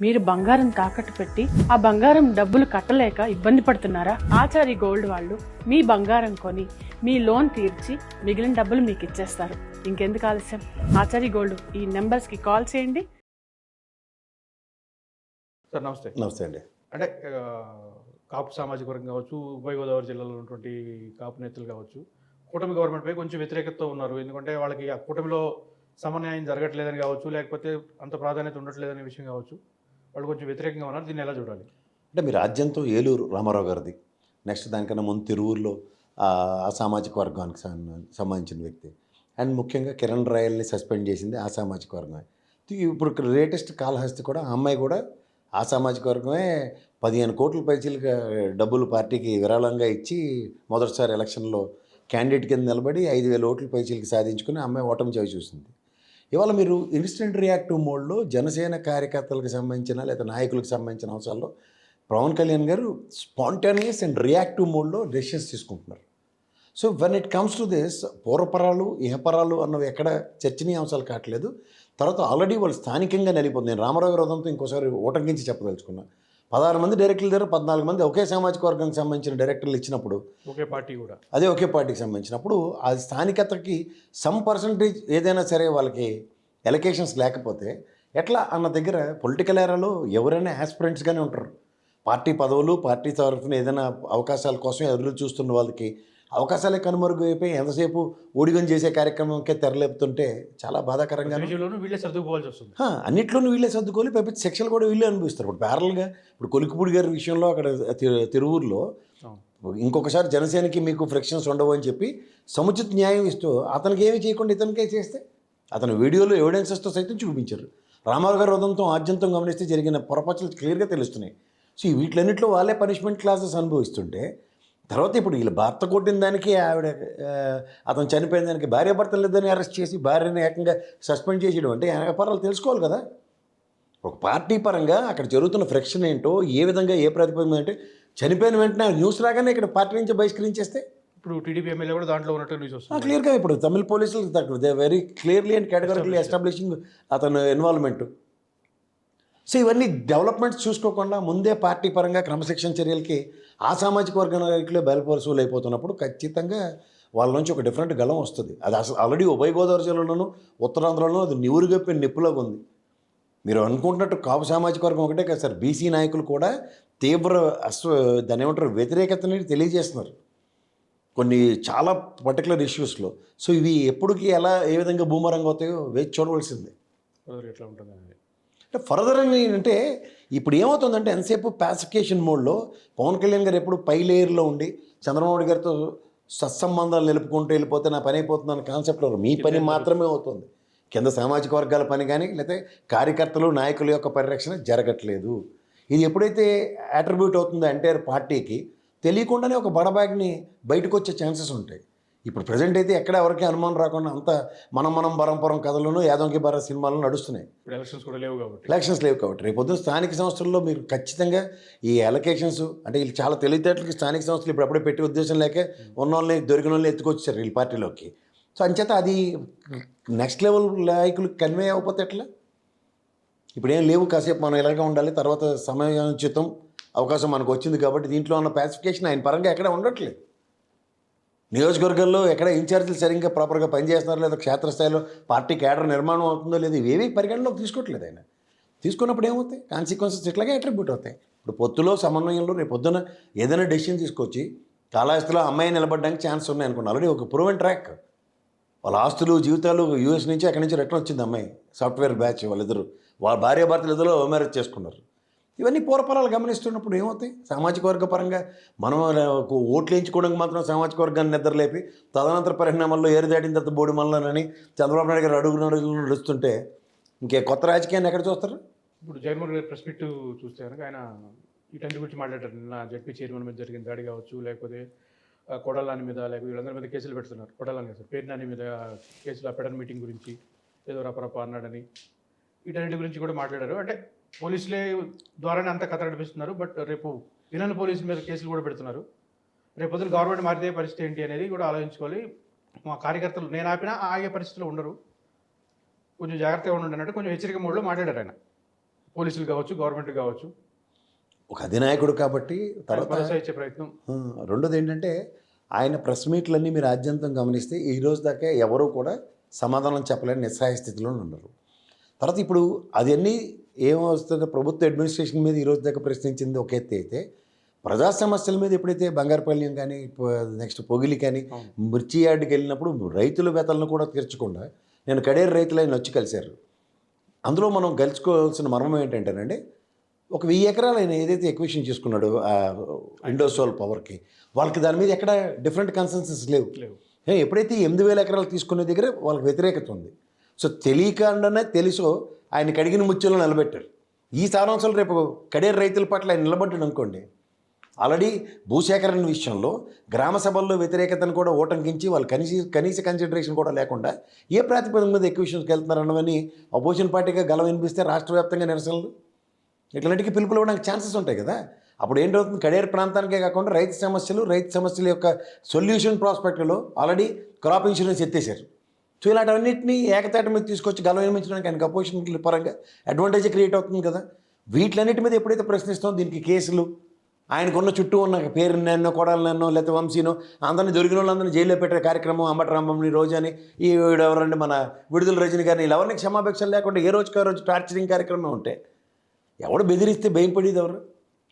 మీరు బంగారం తాకట్టు పెట్టి ఆ బంగారం డబ్బులు కట్టలేక ఇబ్బంది పడుతున్నారా? ఆచారి గోల్డ్ వాళ్ళు మీ బంగారం కొని మీ లోన్ తీర్చి మిగిలిన డబ్బులు మీకు ఇచ్చేస్తారు. ఇంకెందుకు ఆలస్యం? ఆచారి గోల్డ్ ఈ నెంబర్స్కి కాల్ చేయండి. సార్ నమస్తే. నమస్తే అండి. అంటే కాపు సామాజిక వర్గం కావచ్చు ఉభయ గోదావరి జిల్లాలో ఉన్నటువంటి కాపు నేతలు కావచ్చు కూటమి గవర్నమెంట్పై కొంచెం వ్యతిరేకతతో ఉన్నారు. ఎందుకంటే వాళ్ళకి ఆ కూటమిలో సమన్యాయం జరగట్లేదని కావచ్చు లేకపోతే అంత ప్రాధాన్యత ఉండట్లేదనే విషయం కావచ్చు. వాళ్ళు కొంచెం వ్యతిరేకంగా ఉన్నారు. దీన్ని ఎలా చూడాలి? అంటే మీ రాజ్యంతో ఏలూరు రామారావు గారిది. నెక్స్ట్ దానికన్నా ముందు తిరువూరులో అసామాజిక వర్గానికి సంబంధించిన వ్యక్తి. అండ్ ముఖ్యంగా కిరణ్ రాయల్ని సస్పెండ్ చేసింది అసామాజిక వర్గమే. ఇప్పుడు లేటెస్ట్ కాళహస్తి కూడా ఆ అమ్మాయి కూడా అసామాజిక వర్గమే పదిహేను కోట్ల పైచీలుగా డబ్బులు పార్టీకి విరాళంగా ఇచ్చి మొదటిసారి ఎలక్షన్లో క్యాండిడేట్ కింద నిలబడి ఐదు వేల ఓట్ల పైచీలకి సాధించుకుని అమ్మాయి ఓటమి చవి చూసింది. ఇవాళ మీరు ఇన్స్టెంట్ రియాక్టివ్ మోడ్లో జనసేన కార్యకర్తలకు సంబంధించిన లేదా నాయకులకు సంబంధించిన అంశాల్లో Pawan Kalyan garu spontaneous and reactive మోడ్లో డెసిషన్స్ తీసుకుంటున్నారు. So when it comes to this పూర్వపరాలు ఇహపరాలు అన్నవి ఎక్కడ చర్చనీయాంశాలు కావట్లేదు. తర్వాత ఆల్రెడీ వాళ్ళు స్థానికంగా నలిపోతుంది నేను రామారావు గారి ఇంకోసారి ఓటంకించి చెప్పదలుచుకున్నాను పదహారు మంది డైరెక్టర్ల దగ్గర పద్నాలుగు మంది ఒకే సామాజిక వర్గానికి సంబంధించిన డైరెక్టర్లు ఇచ్చినప్పుడు ఒకే పార్టీ కూడా. అదే ఒకే పార్టీకి సంబంధించినప్పుడు ఆ స్థానికతకి సమ్ పర్సంటేజ్ ఏదైనా సరే వాళ్ళకి ఎలకేషన్స్ లేకపోతే ఎట్లా అన్న దగ్గర పొలిటికల్ ఏరాలో ఎవరైనా ఆస్పిరెంట్స్గానే ఉంటారు. పార్టీ పదవులు పార్టీ తరఫున ఏదైనా అవకాశాల కోసం ఎదురు చూస్తున్న వాళ్ళకి అవకాశాలే కనుమరుగు అయిపోయి ఎంతసేపు ఊడిగం చేసే కార్యక్రమంకే తెరలేపుతుంటే చాలా బాధాకరంగా వీళ్ళే సర్దుకుపోవాల్సి వస్తుంది. అన్నిట్లోనూ వీళ్ళే సర్దుకోవాలి పైపు శిక్షలు కూడా వీళ్ళే అనుభవిస్తారు. ఇప్పుడు ప్యారల్గా ఇప్పుడు కొలికిపూడి గారి విషయంలో అక్కడ తిరువూరులో. ఇంకొకసారి జనసేనకి మీకు ఫ్రిక్షన్స్ ఉండవు అని చెప్పి సముచిత న్యాయం ఇస్తూ అతనికి ఏమి చేయకుండా ఇతనికే చేస్తే అతను వీడియోలో ఎవిడెన్సెస్తో సైతం చూపించారు. రామారావు గారి వదంతో ఆద్యంతం గమనిస్తే జరిగిన పొరపాట్లు క్లియర్గా తెలుస్తున్నాయి. సో ఈ వీటిలన్నింటిలో వాళ్ళే పనిష్మెంట్ క్లాసెస్ అనుభవిస్తుంటే తర్వాత ఇప్పుడు వీళ్ళు భర్త కొట్టిన దానికి ఆవిడ అతను చనిపోయిన దానికి భార్య భర్తలు ఇద్దరిని అరెస్ట్ చేసి భార్యని ఏకంగా సస్పెండ్ చేసేయడం అంటే వ్యాపారాలు తెలుసుకోవాలి కదా. ఒక పార్టీ పరంగా అక్కడ జరుగుతున్న ఫ్రిక్షన్ ఏంటో ఏ విధంగా ఏ ప్రతిపాదన అంటే చనిపోయిన వెంటనే న్యూస్ రాగానే ఇక్కడ పార్టీ నుంచి బహిష్కరించేస్తే ఇప్పుడు టీడీపీ ఎమ్మెల్యే కూడా దాంట్లో ఉన్నట్టు న్యూస్ వస్తుంది. క్లియర్గా ఇప్పుడు తమిళ పోలీసులు they very clearly and categorically establishing అతను ఇన్వాల్వ్మెంట్ సో ఇవన్నీ డెవలప్మెంట్స్ చూసుకోకుండా ముందే పార్టీ పరంగా క్రమశిక్షణ చర్యలకి ఆ సామాజిక వర్గ నాయకులే బయలుపరుసులు అయిపోతున్నప్పుడు ఖచ్చితంగా వాళ్ళ నుంచి ఒక డిఫరెంట్ గళం వస్తుంది. అది అసలు ఆల్రెడీ ఉభయ గోదావరి జిల్లాలోనూ ఉత్తరాంధ్రలోనూ అది నివురుగప్పిన నిప్పులాగా ఉంది. మీరు అనుకుంటున్నట్టు కాపు సామాజిక వర్గం ఒకటే కదా సార్. బీసీ నాయకులు కూడా తీవ్ర అస్వ దాని ఏమంటారు వ్యతిరేకతని తెలియజేస్తున్నారు. కొన్ని చాలా పర్టికులర్ ఇష్యూస్లో సో ఇవి ఎప్పటికీ ఎలా ఏ విధంగా భూమరంగా అవుతాయో వేచి చూడవలసిందే. ఎట్లా ఉంటుంది అంటే ఫర్దర్ అని అంటే ఇప్పుడు ఏమవుతుందంటే ఎంతసేపు పాసిఫికేషన్ మోడ్లో పవన్ కళ్యాణ్ గారు ఎప్పుడు పై లేయర్లో ఉండి చంద్రబాబు గారితో సత్సంబంధాలు నిలుపుకుంటూ వెళ్ళిపోతే నా పని అయిపోతుంది అన్న కాన్సెప్ట్లో మీ పని మాత్రమే అవుతుంది. కింద సామాజిక వర్గాల పని కానీ లేకపోతే కార్యకర్తలు నాయకుల యొక్క పరిరక్షణ జరగట్లేదు. ఇది ఎప్పుడైతే అట్రిబ్యూట్ అవుతుందో ఎంటైర్ పార్టీకి తెలియకుండానే ఒక బడబాగ్ని బయటకు వచ్చే ఛాన్సెస్ ఉంటాయి. ఇప్పుడు ప్రజెంట్ అయితే ఎక్కడ ఎవరికి అనుమానం రాకుండా అంత మనం మనం బరంపురం కథలను యాదవంకి బర సినిమాలు నడుస్తున్నాయి. ఎలక్షన్స్ కూడా లేవు కాబట్టి. ఎలక్షన్స్ లేవు కాబట్టి. రేపు పొద్దున్న స్థానిక సంస్థల్లో మీరు ఖచ్చితంగా ఈ ఎలకేషన్స్ అంటే వీళ్ళు చాలా తెలివితేటలకి స్థానిక సంస్థలు ఇప్పుడు అప్పుడే పెట్టే ఉద్దేశం లేక ఉన్న వాళ్ళని దొరికిన వాళ్ళని ఎత్తుకొచ్చారు వీళ్ళ పార్టీలోకి. సో అంచేత అది నెక్స్ట్ లెవెల్ నాయకులు కన్వే అవ్వకపోతే ఎట్లా? ఇప్పుడు ఏం లేవు కాసేపు మనం ఇలాగే ఉండాలి తర్వాత సమయోచితం అవకాశం మనకు వచ్చింది కాబట్టి దీంట్లో ఉన్న పాసిఫికేషన్ ఆయన పరంగా ఎక్కడ ఉండట్లేదు. నియోజకవర్గంలో ఎక్కడ ఇన్ఛార్జీలు సరిగ్గా ప్రాపర్గా పనిచేస్తున్నారు లేదా క్షేత్రస్థాయిలో పార్టీ కేడర్ నిర్మాణం అవుతుందో లేదు ఇవేవి పరిగణలోకి తీసుకోవట్లేదు ఆయన. తీసుకున్నప్పుడు ఏమవుతాయి? కాన్సిక్వెన్సెస్ ఇట్లాగే అట్రిబ్యూట్ అవుతాయి. ఇప్పుడు పొత్తులో సమన్వయంలో రేపు పొద్దున ఏదైనా డెసిషన్ తీసుకొచ్చి కాళహస్తిలో అమ్మాయి నిలబడడానికి ఛాన్స్ ఉన్నాయి అనుకున్నా ఆల్రెడీ ఒక ప్రూవెన్ ట్రాక్ వాళ్ళ ఆస్తులు జీవితాలు యూఎస్ నుంచి అక్కడి నుంచి రిటర్న్ వచ్చింది అమ్మాయి. సాఫ్ట్వేర్ బ్యాచ్ వాళ్ళిద్దరు. వాళ్ళ భార్య భర్తలు ఇద్దరు మ్యారేజ్ చేసుకున్నారు. ఇవన్నీ పూర్వపరాలు గమనిస్తున్నప్పుడు ఏమవుతాయి? సామాజిక వర్గ పరంగా మనం ఓట్లు వేయించుకోవడానికి మాత్రం సామాజిక వర్గాన్ని నిద్రలేపి తదనంతర పరిణామాల్లో ఏరుదాటిన తర్వాత బోడి మల్లనని చంద్రబాబు నాయుడు గారు అడుగు అడుగులు నడుస్తుంటే ఇంకే కొత్త రాజకీయాన్ని ఎక్కడ చూస్తారు? ఇప్పుడు జగన్మోహన్ గారి ప్రెస్ మీట్ చూస్తే కనుక ఆయన వీటన్నిటి గురించి మాట్లాడారు. నిన్న జడ్పీ చైర్మన్ మీద జరిగిన దాడి కావచ్చు లేకపోతే కొడలాని మీద లేకపోతే వీళ్ళందరి మీద కేసులు పెడుతున్నారు. కొడలాని సార్ పేరు నాని మీద కేసులు అప్పడన్ మీటింగ్ గురించి ఏదో రపరప అన్నాడని వీటన్నిటి గురించి కూడా మాట్లాడారు. అంటే పోలీసులే ద్వారానే అంత కథ నడిపిస్తున్నారు. బట్ రేపు విలన్ పోలీసుల మీద కేసులు కూడా పెడుతున్నారు. రేపు పొద్దున గవర్నమెంట్ మారితే పరిస్థితి ఏంటి అనేది కూడా ఆలోచించుకోవాలి. మా కార్యకర్తలు నేను ఆపినా ఆగే పరిస్థితిలో ఉండరు. కొంచెం జాగ్రత్తగా ఉండండి అన్నట్టు కొంచెం హెచ్చరిక మోడ్లో మాట్లాడారు ఆయన. పోలీసులు కావచ్చు గవర్నమెంట్ కావచ్చు. ఒక అధినాయకుడు కాబట్టి తర్వాత ఇచ్చే ప్రయత్నం. రెండోది ఏంటంటే ఆయన ప్రెస్ మీట్లన్నీ మీరు ఆద్యంతం గమనిస్తే ఈ రోజు దాకా ఎవరూ కూడా సమాధానం చెప్పలేని నిస్సహాయ స్థితిలో ఉన్నారు. తర్వాత ఇప్పుడు అవన్నీ ఏమవుతుందో ప్రభుత్వ అడ్మినిస్ట్రేషన్ మీద ఈ రోజు దాకా ప్రశ్నించింది ఒక ఎత్తి అయితే ప్రజా సమస్యల మీద ఎప్పుడైతే బంగారుపల్లిం కానీ నెక్స్ట్ పొగిలి కానీ. మిర్చి యార్డ్కి వెళ్ళినప్పుడు రైతుల వేతలను కూడా తీర్చకుండా నేను కడేరు రైతులు ఆయన వచ్చి కలిశారు. అందులో మనం గెలుచుకోవాల్సిన మర్మం ఏంటంటేనండి ఒక వెయ్యి ఎకరాలు ఆయన ఏదైతే ఎక్విషన్ చేసుకున్నాడో ఆ ఇండోసోల్ పవర్కి వాళ్ళకి దాని మీద ఎక్కడ డిఫరెంట్ కన్సెన్సెస్ లేవు. ఎప్పుడైతే ఎనిమిది వేల ఎకరాలు తీసుకునే దగ్గర వాళ్ళకి వ్యతిరేకత ఉంది సో తెలియకుండానే తెలుసో ఆయన కడిగిన ముత్యంలో నిలబెట్టారు. ఈ సారాంశాలు రేపు కడేరు రైతుల పట్ల ఆయన నిలబడ్డాడు అనుకోండి. ఆల్రెడీ భూసేకరణ విషయంలో గ్రామ సభల్లో వ్యతిరేకతను కూడా ఓటంకించి వాళ్ళు కనీస కనీస కన్సిడరేషన్ కూడా లేకుండా ఏ ప్రాతిపదిక మీద ఎక్కువ విషయంకి వెళ్తున్నారన్నవని అపోజిషన్ పార్టీగా గలం వినిపిస్తే రాష్ట్ర వ్యాప్తంగా నిరసనలు. ఇట్లాంటికి పిలుపులు ఇవ్వడానికి ఛాన్సెస్ ఉంటాయి కదా. అప్పుడు ఏంటవుతుంది కడేరు ప్రాంతానికే కాకుండా రైతు సమస్యలు రైతు సమస్యల యొక్క సొల్యూషన్ ప్రాస్పెక్ట్లో ఆల్రెడీ క్రాప్ ఇన్సూరెన్స్ ఎత్తేసారు సో ఇలాంటివన్నింటినీ ఏకతాట మీద తీసుకొచ్చి గలం వినిపించడానికి ఆయనకు అపోజిషన్ పరంగా అడ్వాంటేజ్ క్రియేట్ అవుతుంది కదా. వీటిలన్నిటి మీద ఎప్పుడైతే ప్రశ్నిస్తాం దీనికి కేసులు ఆయనకున్న చుట్టూ ఉన్న పేరు నన్నో కొడాలనో లేకపోతే వంశీనో అందరినీ దొరికిన వాళ్ళందరినీ జైల్లో పెట్టే కార్యక్రమం అంబటరామని రోజు అని ఈ ఎవరండి మన విడుదల రజని గారిని వీళ్ళెవరిని క్షమాపేక్షలు లేకుండా ఏ రోజుకి రోజు టార్చరింగ్ కార్యక్రమం ఉంటే ఎవడు బెదిరిస్తే భయపడేది ఎవరు?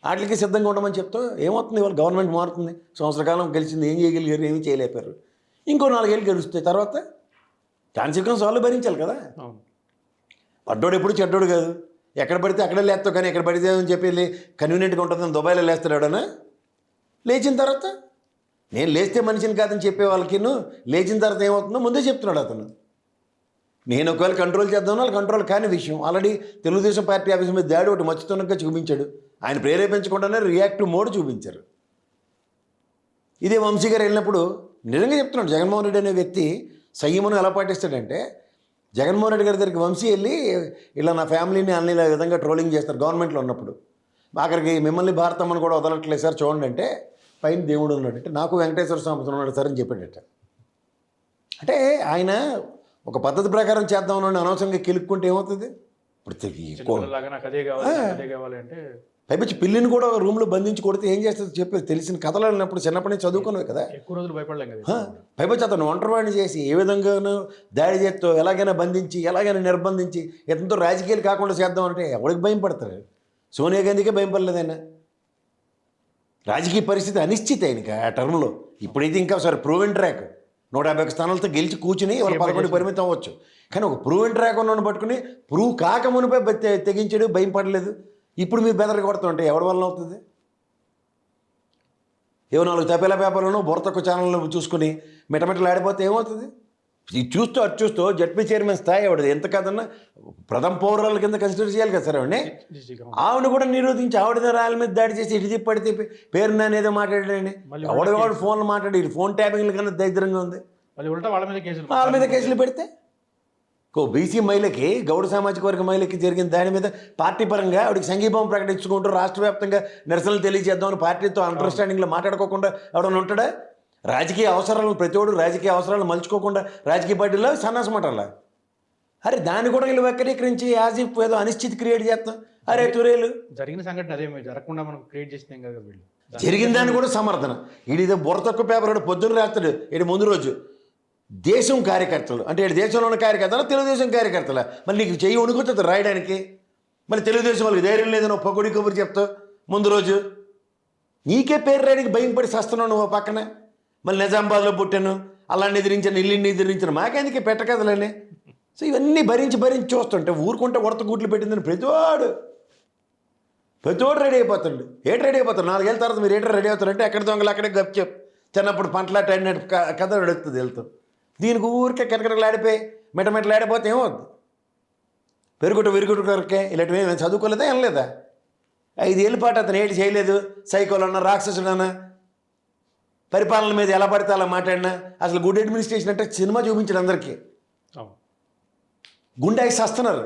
వాటికి సిద్ధంగా ఉండమని చెప్తే ఏమవుతుంది? ఇవాళ గవర్నమెంట్ మారుతుంది. సంవత్సర కాలం గెలిచింది ఏం చేయగలిగారు ఏమీ చేయలేపారు ఇంకో నాలుగేళ్ళు గెలుస్తాయి తర్వాత కాన్సిక్వెన్స్ వాళ్ళు భరించాలి కదా. పడ్డోడు ఎప్పుడు చెడ్డోడు కాదు. ఎక్కడ పడితే అక్కడే లేస్తావు కానీ ఎక్కడ పడితే అని చెప్పి వెళ్ళి కన్వీనియంట్గా ఉంటుందని దుబాయ్లో లేస్తాడు ఎవడన్నా లేచిన తర్వాత? నేను లేస్తే మనిషిని కాదని చెప్పే వాళ్ళకి లేచిన తర్వాత ఏమవుతుందో ముందే చెప్తున్నాడు అతను. నేను ఒకవేళ కంట్రోల్ చేద్దాం వాళ్ళు కంట్రోల్ కాని విషయం. ఆల్రెడీ తెలుగుదేశం పార్టీ ఆఫీస్ మీద దాడి ఒకటి మచ్చుతున్నగా చూపించాడు. ఆయన ప్రేరేపించకుండానే రియాక్టివ్ మోడ్ చూపించారు. ఇదే వంశీ గారు వెళ్ళినప్పుడు నిజంగా చెప్తున్నాడు జగన్మోహన్ రెడ్డి అనే వ్యక్తి సంయమనం ఎలా పాటిస్తాడంటే జగన్మోహన్ రెడ్డి గారి దగ్గరికి వంశీ వెళ్ళి ఇలా నా ఫ్యామిలీని అన్ని విధంగా ట్రోలింగ్ చేస్తారు గవర్నమెంట్లో ఉన్నప్పుడు. ఆఖరికి మిమ్మల్ని భారతమ్మని కూడా వదలట్లేదు సార్ చూడండి అంటే పైన దేవుడు ఉన్నాడు అంటే నాకు వెంకటేశ్వర స్వామి ఉన్నాడు సార్ అని చెప్పాడట. అంటే ఆయన ఒక పద్ధతి ప్రకారం చేద్దామని అనవసరంగా కిలుక్కుంటే ఏమవుతుంది? ఇప్పుడు పైపించి పిల్లిని కూడా ఒక రూమ్లో బంధించి కొడితే ఏం చేస్తుంది చెప్పి తెలిసిన కథలు వెళ్ళినప్పుడు చిన్నప్పటి నుంచి చదువుకున్నవి కదా. ఎక్కువ రోజులు భయపడలేం కదా పైపించి అతను ఒంటరివాడిని చేసి ఏ విధంగానూ దాడి చేస్తూ ఎలాగైనా బంధించి ఎలాగైనా నిర్బంధించి ఎంతో రాజకీయాలు కాకుండా చేద్దాం అంటే ఎవరికి భయం పడతారు? సోనియా గాంధీకే భయం పడలేదు ఆయన. రాజకీయ పరిస్థితి అనిశ్చిత ఆయనకి ఆ టర్మ్లో. ఇప్పుడైతే ఇంకా సరే ప్రూవెన్ ట్రాక్ నూట యాభై ఒక్క స్థానాలతో గెలిచి కూర్చుని వాళ్ళ పదకొండు పరిమితం అవ్వచ్చు. కానీ ఒక ప్రూవెన్ ట్రాక్ ఉన్నోడిని పట్టుకుని ప్రూవ్ కాక మునిపై తెగించాడు భయం పడలేదు. ఇప్పుడు మీరు బెదరక కొడుతుంటే ఎవరి వల్ల అవుతుంది? ఏవో నాలుగు తపేల పేపర్లను బుర్రతొక్క ఛానల్లో చూసుకుని మిటమిటలు ఆడిపోతే ఏమవుతుంది? ఇది చూస్తూ అటు చూస్తూ జడ్పీ చైర్మన్ స్థాయి ఆవిడ ఎంత కాదన్నా ప్రథమ పౌరాల కింద కన్సిడర్ చేయాలి కదా సార్ ఆవిడని? ఆవిడ కూడా నిరోధించి ఆవిడ రాళ్ళ మీద దాడి చేసి ఇటు తిప్పడి తిప్పి పేరు నానేదో మాట్లాడాడండి. మళ్ళీ ఎవడ వాడు ఫోన్లు మాట్లాడి ఫోన్ ట్యాపింగ్ల కన్నా దరిద్రంగా ఉంది. వాళ్ళ మీద కేసులు పెడితే ఓ బీసీ మహిళకి గౌడ సామాజిక వర్గ మహిళకి జరిగిన దాని మీద పార్టీ పరంగా ఆవిడకి సంఘీభావం ప్రకటించుకుంటూ రాష్ట్ర వ్యాప్తంగా నిరసనలు తెలియజేద్దామని పార్టీతో అండర్స్టాండింగ్లో మాట్లాడుకోకుండా ఎవడన్నా ఉంటాడా? రాజకీయ అవసరాలు ప్రతి ఒడు రాజకీయ అవసరాలు మలుచుకోకుండా రాజకీయ పార్టీలో సన్నాసమటాలా అరే దాన్ని కూడా వీళ్ళు వక్రీకరించి యాజ్ ఇఫ్ ఏదో అనిశ్చితి క్రియేట్ చేస్తాం అరే తురేలు. జరిగిన సంఘటన అదే జరగకుండా మనం క్రియేట్ చేసినాం కదా వీళ్ళు. జరిగిన దాన్ని కూడా సమర్థన. ఇది బుర్ర తక్కువ పేపర్ పొద్దున్న రాస్తాడు. ఇది ముందు రోజు. దేశం కార్యకర్తలు అంటే దేశంలో ఉన్న కార్యకర్తలు తెలుగుదేశం కార్యకర్తల? మళ్ళీ నీకు చెయ్యి వణుకుతుంది రాయడానికి? మళ్ళీ తెలుగుదేశం వాళ్ళకి ధైర్యం లేదని పొగడి కబురు చెప్తావు ముందు రోజు. నీకే పేరు రాయడానికి భయం పడి సస్తున్నావు నువ్వు పక్కన? మళ్ళీ నిజామాబాద్లో పుట్టాను అలా ఎదిరించాను ఇల్లుని ఎదిరించాను మాకెందుకే పెట్టకదలని? సో ఇవన్నీ భరించి భరించి చూస్తుంటే ఊరుకుంటే ఉడత గుడ్లు పెట్టిందని ప్రతివాడు. ప్రతివాడు రెడీ అయిపోతాడు. ఏటి రెడీ అయిపోతాడు? నాలుగేళ్ళ తర్వాత మీరు ఏటర్ రెడీ అవుతారంటే ఎక్కడ దొంగలు అక్కడే గప్ చెప్ చిన్నప్పుడు పంటలాట అట్ట కథ అడుగుతుంది వెళ్తాం. దీనికి ఊరికే కిటకిటలాడిపోయి మిటమిటలాడిపోతే ఏమవుద్ది? పెరుగుట విరుగుట కొరకే ఇలాంటివి ఏమైనా చదువుకోలేదా ఏం లేదా? ఐదేళ్ళ పాటు అతను ఏంటి చేయలేదు? సైకోలన్నా రాక్షసుడన్నా పరిపాలన మీద ఎలా పడితే అలా మాట్లాడినా? అసలు గుడ్ అడ్మినిస్ట్రేషన్ అంటే సినిమా చూపించాడు అందరికీ. గుండెకి సస్తున్నారు.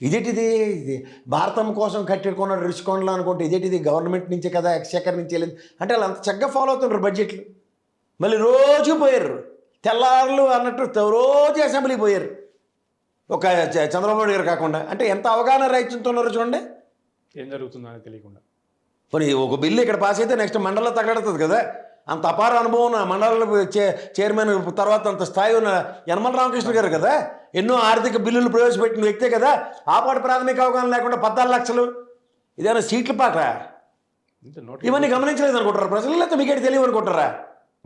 ఇదేటిది ఇది? భారతం కోసం కట్టుకున్నాడు రుచికొండలు అనుకుంటే ఇదేటిది గవర్నమెంట్ నుంచే కదా ఎక్స్చేకర్ నుంచి వెళ్ళింది. అంటే వాళ్ళు అంత చక్కగా ఫాలో అవుతున్నారు బడ్జెట్లు మళ్ళీ రోజు పోయారు తెల్లారులు అన్నట్టు రోజు అసెంబ్లీ పోయారు. ఒక చంద్రబాబు నాయుడు గారు కాకుండా. అంటే ఎంత అవగాహన రైతులతో ఉన్నారో చూడండి. ఏం జరుగుతుందో అని తెలియకుండా. పోనీ ఒక బిల్లు ఇక్కడ పాస్ అయితే నెక్స్ట్ మండలంలో తగలడుతుంది కదా. అంత అపార అనుభవం ఉన్న మండల చైర్మన్ తర్వాత అంత స్థాయి ఉన్న యనమల రామకృష్ణ గారు కదా. ఎన్నో ఆర్థిక బిల్లులు ప్రవేశపెట్టిన వ్యక్తే కదా. ఆ పాటు ప్రాథమిక అవగాహన లేకుండా పద్నాలుగు లక్షలు. ఇదేమైనా సీట్ల పాట ఇవన్నీ గమనించలేదు అనుకుంటారా ప్రజలు లేకపోతే మీకేటి తెలియదు అనుకుంటారా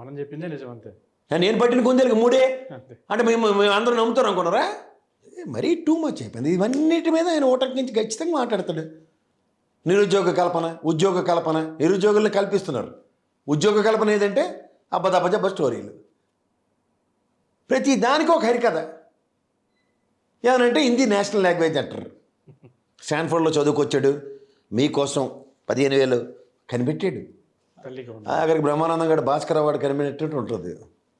మనం చెప్పిందే నిజం అంతే. నేను పట్టిన కుందేలకు మూడే? అంటే మేము మేము అందరూ నమ్ముతారు అనుకున్నారా మరీ టూ మచ్ అయిపోయింది. ఇవన్నిటి మీద ఆయన ఓటర్కి నుంచి ఖచ్చితంగా మాట్లాడతాడు. నిరుద్యోగ కల్పన ఉద్యోగ కల్పన నిరుద్యోగులను కల్పిస్తున్నారు. ఉద్యోగ కల్పన ఏదంటే అబ్బదబ్బజబ్బ స్టోరీలు. ప్రతి దానికి ఒక హరికథ. ఏమనంటే హిందీ నేషనల్ లాంగ్వేజ్ అంటారు. స్టాన్ఫోర్డ్లో చదువుకొచ్చాడు. మీకోసం పదిహేను వేలు కనిపెట్టాడు. అక్కడికి బ్రహ్మానందం గారు భాస్కర్ అవార్డు కనిపెట్టినట్టు ఉంటుంది.